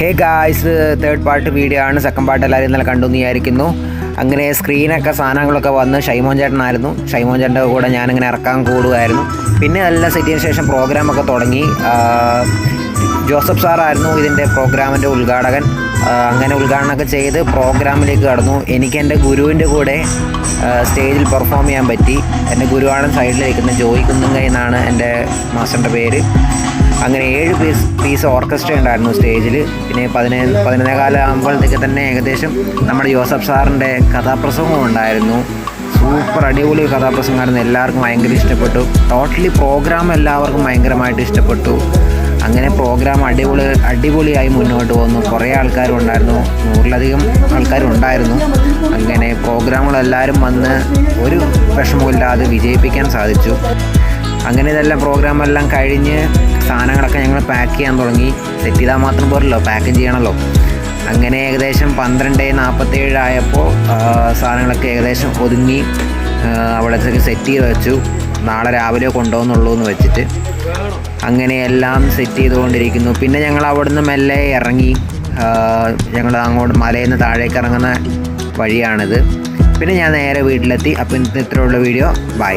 Hey guys third part video ആണ്. Second part എല്ലാവരും ഇന്നലെ കണ്ടു വിചാരിക്കുന്നു. അങ്ങനെ സ്ക്രീനൊക്കെ സാധനങ്ങളൊക്കെ വന്ന് ഷൈമോൻ ചേട്ടനായിരുന്നു. ഷൈമോൻ ചേട്ടന്റെ കൂടെ ഞാനിങ്ങനെ ഇറക്കാൻ കൂടുമായിരുന്നു പിന്നെ നല്ല സെറ്റിന് ശേഷം പ്രോഗ്രാമൊക്കെ തുടങ്ങി. ജോസഫ് സാറായിരുന്നു ഇതിന്റെ പ്രോഗ്രാമിന്റെ ഉദ്ഘാടകൻ. അങ്ങനെ ഉദ്ഘാടനമൊക്കെ ചെയ്ത് പ്രോഗ്രാമിലേക്ക് കടന്നു. എനിക്ക് എന്റെ ഗുരുവിന്റെ കൂടെ സ്റ്റേജിൽ പെർഫോം ചെയ്യാൻ പറ്റി. എന്റെ ഗുരുവാണ് സൈഡിൽ നിൽക്കുന്ന ജോയി കുന്നുങ്കൈ എന്നാണ് എന്റെ മാസ്റ്ററിന്റെ പേര്. അങ്ങനെ ഏഴ് പീസ് പീസ് ഓർക്കസ്ട്ര ഉണ്ടായിരുന്നു സ്റ്റേജിൽ പിന്നെ പതിനേഴ് പതിനൊന്നേ ആകുമ്പോഴത്തേക്ക് തന്നെ ഏകദേശം നമ്മുടെ ജോസഫ് സാറിന്റെ കഥാപ്രസംഗം ഉണ്ടായിരുന്നു. സൂപ്പർ അടിപൊളി കഥാപ്രസംഗമായിരുന്നു. എല്ലാവർക്കും ഭയങ്കര ഇഷ്ടപ്പെട്ടു. ടോട്ടലി പ്രോഗ്രാം എല്ലാവർക്കും ഭയങ്കരമായിട്ട് ഇഷ്ടപ്പെട്ടു. അങ്ങനെ പ്രോഗ്രാം അടിപൊളി അടിപൊളിയായി മുന്നോട്ട് പോകുന്നു കുറേ ആൾക്കാരുണ്ടായിരുന്നു നൂറിലധികം ആൾക്കാരുണ്ടായിരുന്നു അങ്ങനെ പ്രോഗ്രാമുകളെല്ലാവരും വന്ന് ഒരു വിഷമമില്ലാതെ വിജയിപ്പിക്കാൻ സാധിച്ചു. അങ്ങനെ ഇതെല്ലാം പ്രോഗ്രാമെല്ലാം കഴിഞ്ഞ് സാധനങ്ങളൊക്കെ ഞങ്ങൾ പാക്ക് ചെയ്യാൻ തുടങ്ങി. സെറ്റ് ചെയ്താൽ മാത്രം പോരല്ലോ പാക്കും ചെയ്യണമല്ലോ അങ്ങനെ ഏകദേശം പന്ത്രണ്ട് നാൽപ്പത്തേഴ് ആയപ്പോൾ സാധനങ്ങളൊക്കെ ഏകദേശം ഒതുങ്ങി. അവിടത്തേക്ക് സെറ്റ് ചെയ്ത് വെച്ചു. നാളെ രാവിലെ കൊണ്ടുപോകുന്നുള്ളൂ എന്ന് വെച്ചിട്ട്. അങ്ങനെ എല്ലാം സെറ്റ് ചെയ്തുകൊണ്ടിരിക്കുന്നു. പിന്നെ ഞങ്ങൾ അവിടുന്ന് മെല്ലെ ഇറങ്ങി. ഞങ്ങൾ അങ്ങോട്ട് മലയിൽ നിന്ന് താഴേക്ക് ഇറങ്ങുന്ന വഴിയാണിത്. പിന്നെ ഞാൻ നേരെ വീട്ടിലെത്തി. അപ്പം ഇന്നത്തെ ഇത്രയുള്ള വീഡിയോ. ബൈ